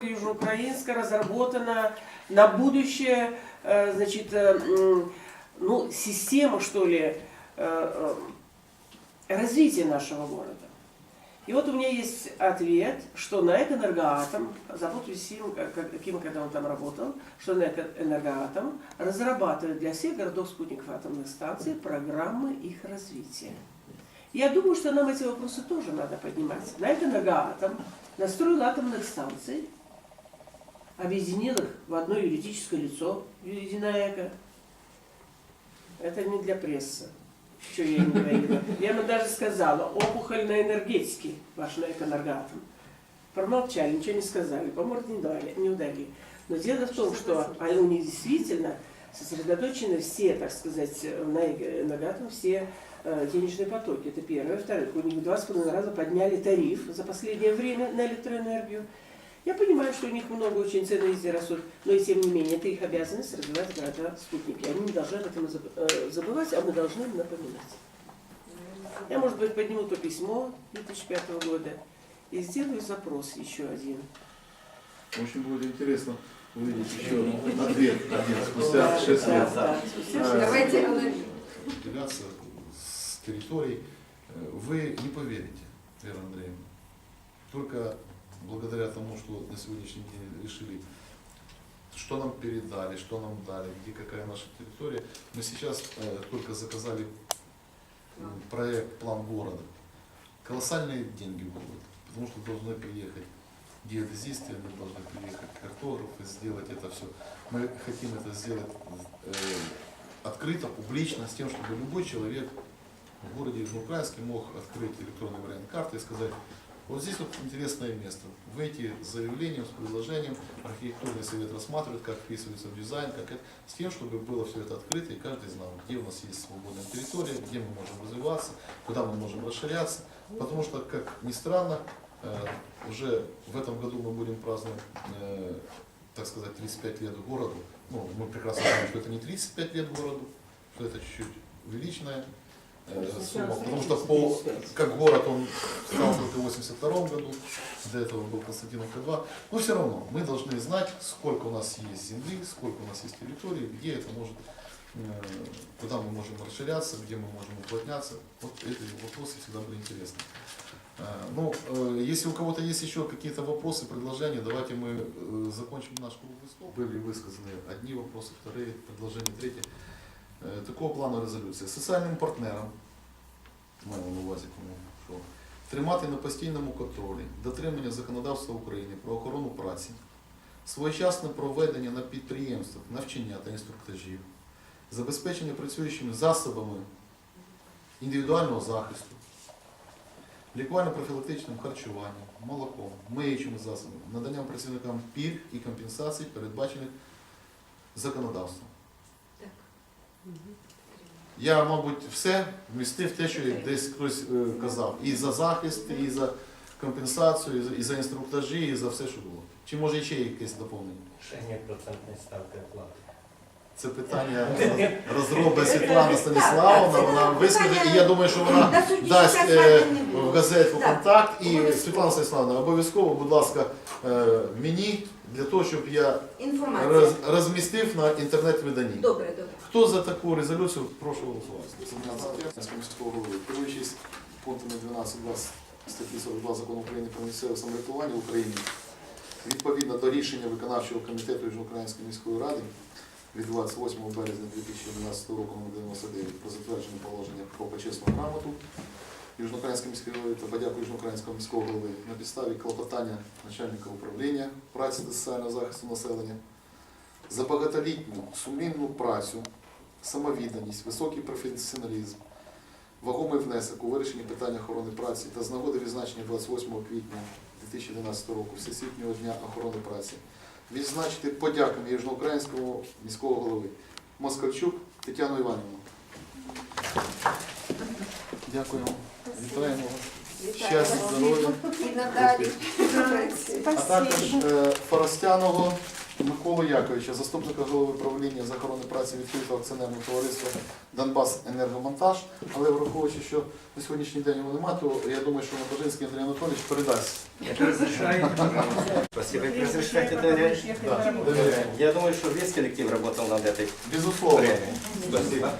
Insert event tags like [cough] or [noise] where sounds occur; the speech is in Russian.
Южноукраинска разработана на будущее, э, значит, э, ну, система, что ли, э, развития нашего города. И вот у меня есть ответ, что на Энергоатом, зовут Висим, Ким, когда он там работал, что на Энергоатом разрабатывает для всех городов спутников атомных станций программы их развития. Я думаю, что нам эти вопросы тоже надо поднимать. На Энергоатом настроил атомных станций, объединил их в одно юридическое лицо, Юридинаэко. Это не для прессы, что я не говорила. Я ему даже сказала, опухоль на энергетике, ваш на энергоатом. Промолчали, ничего не сказали, по морде не, дали, не ударили. Но дело в том, что а у них действительно сосредоточены все, так сказать, на энергоатом, все э, денежные потоки. Это первое. Второе, у них в два с половиной раза подняли тариф за последнее время на электроэнергию. Я понимаю, что у них много очень везде растут, но и тем не менее, это их обязанность развивать города-спутники. Они не должны об этом э, забывать, а мы должны им напоминать. Я, может быть, подниму то письмо 2005 года и сделаю запрос еще один. Очень будет интересно увидеть еще ответ один спустя 6 Да, лет. А, Давайте Делегация с территорий. Э, Вы не поверите, Вера Андреевна, только благодаря тому, что на сегодняшний день решили, что нам передали, что нам дали, где какая наша территория, мы сейчас э, только заказали проект «План города». Колоссальные деньги будут, потому что должны приехать геодезисты, они должны приехать картографы, сделать это все. Мы хотим это сделать э, открыто, публично, с тем, чтобы любой человек в городе Южноукраинске мог открыть электронный вариант карты и сказать, вот здесь вот интересное место. Выйти с заявлением, с предложением, архитектурный совет рассматривает, как вписывается в дизайн, как это, с тем, чтобы было все это открыто, и каждый знал, где у нас есть свободная территория, где мы можем развиваться, куда мы можем расширяться. Потому что, как ни странно, э, уже в этом году мы будем праздновать, э, так сказать, 35 лет городу. Ну, мы прекрасно знаем, что это не 35 лет городу, что это чуть-чуть увеличенная э, сумма, потому что по, как город он стал только в 82 году, до этого был Константинов К2, но все равно мы должны знать, сколько у нас есть земли, сколько у нас есть территории, где это может, э, куда мы можем расширяться, где мы можем уплотняться. Вот эти вопросы всегда были интересны. Э, Ну, э, если у кого-то есть еще какие-то вопросы, предложения, давайте мы э, закончим наш круг выступ. Были высказаны одни вопросы, вторые, предложения, третьи. Е, Такого плану резолюції. Соціальним партнерам, маю на увазі, тому що тримати на постійному контролі дотримання законодавства України про охорону праці, своєчасне проведення на підприємствах навчання та інструктажів, забезпечення працюючими засобами індивідуального захисту, лікувально-профілактичним харчуванням, молоком, миючими засобами, наданням працівникам пільг і компенсацій, передбачених законодавством. Я, мабуть, все вмістив те, що десь хтось е, казав. І за захист, і за компенсацію, і за, інструктажі, і за все, що було. Чи може ще якесь доповнення? Решение процентной ставки оплаты. Це питання [laughs] розробить Світлана Станіславовна, вона вискаже, і я думаю, що вона дасть е, в газету контакт. І Світлана Станіславовна, обов'язково, будь ласка, е, мені для того, щоб я Інформація. роз, розмістив на інтернет-виданні. Добре, добре. Хто за таку резолюцію, прошу голосувати. Це міського голови. Керуючись пунктами 12.2 статті 42 закону України про місцеве самоврядування в Україні, відповідно до рішення виконавчого комітету Южноукраїнської міської ради від 28 березня 2011 року номер 99 про затвердження положення про почесну грамоту Южноукраїнської міської голови та подяку Южноукраїнського міського голови на підставі клопотання начальника управління праці та соціального захисту населення за багатолітню сумлінну працю, самовідданість, високий професіоналізм, вагомий внесок у вирішенні питань охорони праці та з нагоди відзначення 28 квітня 2012 року Всесвітнього дня охорони праці відзначити подяками Южноукраїнського міського голови Москальчук Тетяну Іванівну. Дякую. Вітаємо. Щастя, здоров'я. І надалі. А також е, Форостяного Миколу Яковича, заступника голови правління з охорони праці відкритого акціонерного товариства Донбас Енергомонтаж. Але враховуючи, що на сьогоднішній день його немає, то я думаю, що Бажинський Андрій Анатолійович передасть. Это разрешает. Да, довіряємо. Я думаю, что весь коллектив работал над этой Безусловно. премией. Спасибо.